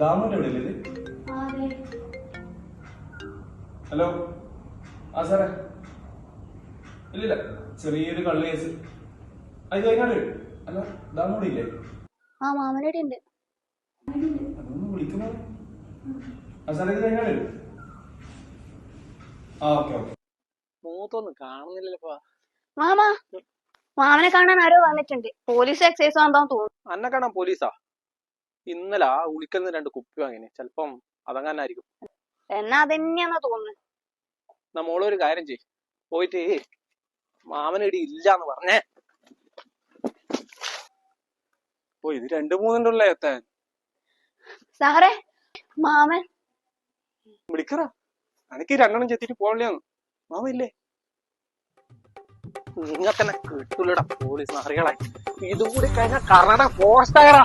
ദാമുന്റെ അവിടെ ഇല്ലേ ഇത്? ഹലോ. ആ സാറേ. ഇല്ലില്ല ചെറിയൊരു കള്ളി കേസ്. അത് കഴിഞ്ഞാട് അല്ല ദാമൂടെ ഇല്ലേ? ആ മാമനടി ഉണ്ട്. അതൊന്ന് വിളിക്കുമോ? ആ സാറേ ഇത് കഴിഞ്ഞാൽ വരും. ആ ഓക്കെ ഓക്കെ. മൂത്തൊന്നും കാണുന്നില്ലല്ലോപ്പാ മാമ മാമനെ കാണാൻ ആരോ വന്നിട്ടുണ്ട്. പോലീസ് എക്സൈസ് ആണെന്ന് തോന്നുന്നു. അന്നെ കാണാൻ പോലീസാ? ഇന്നലെ ആ ഉളിക്കലിന് രണ്ട് കുപ്പി വാങ്ങിനെ. ചെലപ്പം അതങ്ങാനായിരിക്കും. എന്നാ അതന്നെയാന്നാ തോന്നുന്നു. എന്നാ മോളൊരു കാര്യം ചെയ് പോയിട്ട് മാമനടി ഇല്ലാന്ന് പറഞ്ഞേ. ഓ ഇത് രണ്ടു മൂന്നുണ്ടല്ലേ ഉള്ള എത്താൻ. സാറേ മാമൻ. വിളിക്കറ. എനിക്ക് രണ്ടെണ്ണം ചെത്തിട്ട് പോകണില്ലാന്ന് മാമ ഇല്ലേ നിങ്ങൾക്കെന്നെ കിട്ടൂലടാ പോലീസ്. അറിയളെ ഇതും കൂടി കഴിഞ്ഞാൽ കർണാടക ആയടാ.